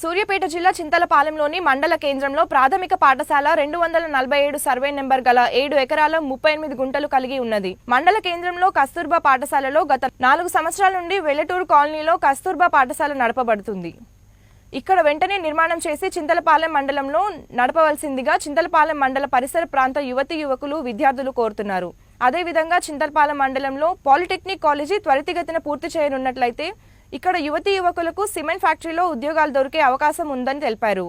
సూర్యాపేట జిల్లా చింతలపాలెంలోని మండల కేంద్రంలో ప్రాథమిక పాఠశాల రెండు వందల నలభై ఏడు సర్వే నెంబర్ గల ఏడు ఎకరాల ముప్పై ఎనిమిది గుంటలు కలిగి ఉన్నది. మండల కేంద్రంలో కస్తూర్బా పాఠశాలలో గత నాలుగు సంవత్సరాల నుండి వెల్లటూరు కాలనీలో కస్తూర్బా పాఠశాల నడపబడుతుంది. ఇక్కడ వెంటనే నిర్మాణం చేసి చింతలపాలెం మండలంలో నడపవలసిందిగా చింతలపాలెం మండల పరిసర ప్రాంత యువతి యువకులు విద్యార్థులు కోరుతున్నారు. అదేవిధంగా చింతలపాలెం మండలంలో పాలిటెక్నిక్ కాలేజీ త్వరితగతిన పూర్తి చేయనున్నట్లయితే ఇక్కడ యువతి యువకులకు సిమెంట్ ఫ్యాక్టరీలో ఉద్యోగాలు దొరికే అవకాశం ఉందని తెలిపారు.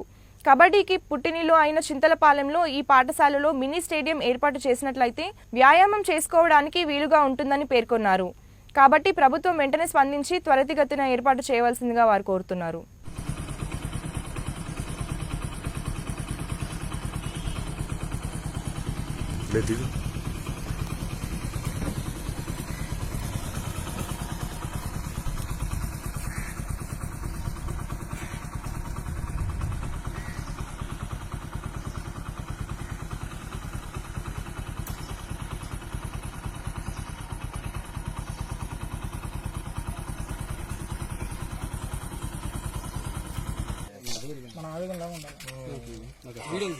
కబడ్డీకి పుట్టినిల్లు అయిన చింతలపాలెంలో ఈ పాఠశాలలో మినీ స్టేడియం ఏర్పాటు చేసినట్లయితే వ్యాయామం చేసుకోవడానికి వీలుగా ఉంటుందని పేర్కొన్నారు. కాబట్టి ప్రభుత్వం వెంటనే స్పందించి త్వరితగతిన ఏర్పాటు చేయవలసిందిగా వారు కోరుతున్నారు. లేదు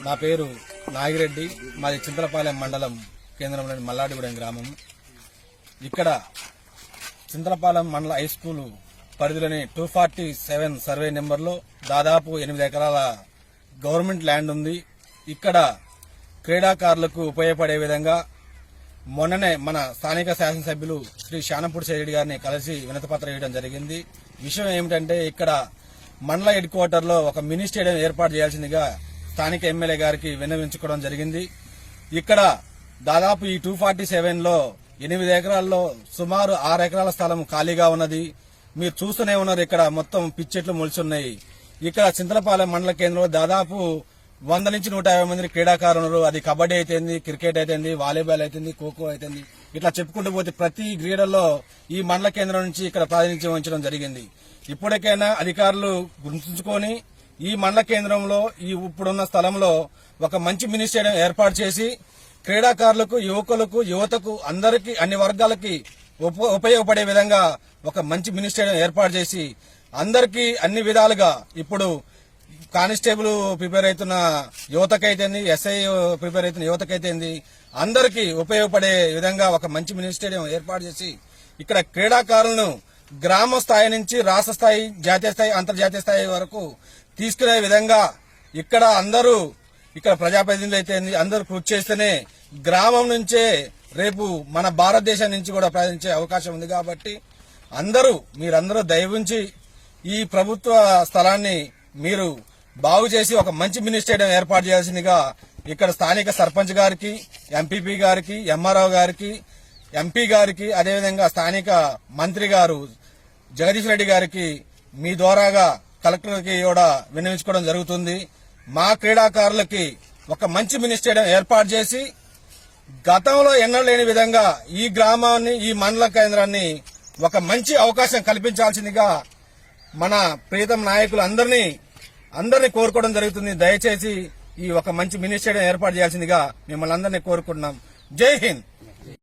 నా పేరు నాగిరెడ్డి. మాది చింతలపాలెం మండలం కేంద్రంలోని మల్లాడిగూడెం గ్రామం. ఇక్కడ చింతలపాలెం మండల హై స్కూల్ పరిధిలోని టూ ఫార్టీ సెవెన్ సర్వే నెంబర్లో దాదాపు ఎనిమిది ఎకరాల గవర్నమెంట్ ల్యాండ్ ఉంది. ఇక్కడ క్రీడాకారులకు ఉపయోగపడే విధంగా మొన్ననే మన స్థానిక శాసనసభ్యులు శ్రీ శానంపూడి రెడ్డి గారిని కలిసి వినతిపత్రం ఇవ్వడం జరిగింది. విషయం ఏమిటంటే ఇక్కడ మండల హెడ్ క్వార్టర్లో ఒక మినీ స్టేడియం ఏర్పాటు చేయాల్సిందిగా స్థానిక ఎమ్మెల్యే గారికి విన్నవించుకోవడం జరిగింది. ఇక్కడ దాదాపు ఈ టూ ఫార్టీ సెవెన్లో ఎనిమిది ఎకరాల్లో సుమారు ఆరు ఎకరాల స్థలం ఖాళీగా ఉన్నది. మీరు చూస్తూనే ఉన్నారు ఇక్కడ మొత్తం పిచ్చెట్లు మొలిచున్నాయి ఇక్కడ చింతలపాలెం మండల కేంద్రంలో దాదాపు వంద నుంచి నూట యాభై మంది క్రీడాకారులు అది కబడ్డీ అయితేంది క్రికెట్ అయితేంది వాలీబాల్ అయితేంది ఖోఖో అయితేంది. ఇట్లా చెప్పుకుంటూ పోతే ప్రతి క్రీడల్లో ఈ మండల కేంద్రం నుంచి ఇక్కడ ప్రాతినిధ్యం వహించడం జరిగింది. ఇప్పటికైనా అధికారులు గుర్తుంచుకొని ఈ మండల కేంద్రంలో ఈ ఇప్పుడున్న స్థలంలో ఒక మంచి మినీ స్టేడియం ఏర్పాటు చేసి క్రీడాకారులకు యువకులకు యువతకు అందరికీ అన్ని వర్గాలకి ఉప- ఉపయోగపడే విధంగా ఒక మంచి మినీ స్టేడియం ఏర్పాటు చేసి అందరికీ అన్ని విధాలుగా ఇప్పుడు కానిస్టేబుల్ ప్రిపేర్ అవుతున్న యువతకైతేంది ఎస్ఐ ప్రిపేర్ అవుతున్న యువతకైతేంది అందరికీ ఉపయోగపడే విధంగా ఒక మంచి మినీ స్టేడియం ఏర్పాటు చేసి ఇక్కడ క్రీడాకారులను గ్రామ స్థాయి నుంచి రాష్ట్ర స్థాయి జాతీయ స్థాయి అంతర్జాతీయ స్థాయి వరకు తీసుకునే విధంగా ఇక్కడ అందరూ ఇక్కడ ప్రజాప్రతినిధులు అయితే అందరూ కృషి చేస్తేనే గ్రామం నుంచే రేపు మన భారతదేశం నుంచి కూడా ప్రయాణించే అవకాశం ఉంది కాబట్టి అందరూ మీరందరూ దయవుంచి ఈ ప్రభుత్వ స్థలాన్ని మీరు బాగు చేసి ఒక మంచి మినీ స్టేడియం ఏర్పాటు చేయాల్సిందిగా ఇక్కడ స్థానిక సర్పంచ్ గారికి ఎంపీపీ గారికి ఎంఆర్ఓ గారికి ఎంపీ గారికి అదేవిధంగా స్థానిక మంత్రి గారు జగదీష్ రెడ్డి గారికి మీ ద్వారాగా కలెక్టర్కి కూడా విన్నవించుకోవడం జరుగుతుంది. మా క్రీడాకారులకి ఒక మంచి మినీ స్టేడియం ఏర్పాటు చేసి గతంలో ఎన్నలేని విధంగా ఈ గ్రామాన్ని ఈ మండల కేంద్రాన్ని ఒక మంచి అవకాశం కల్పించాల్సిందిగా మన ప్రీతం నాయకులు అందరినీ కోరుకోవడం జరుగుతుంది. దయచేసి ఈ ఒక మంచి మినీ ఏర్పాటు చేయాల్సిందిగా మిమ్మల్ని అందరినీ కోరుకుంటున్నాం. జై హింద్.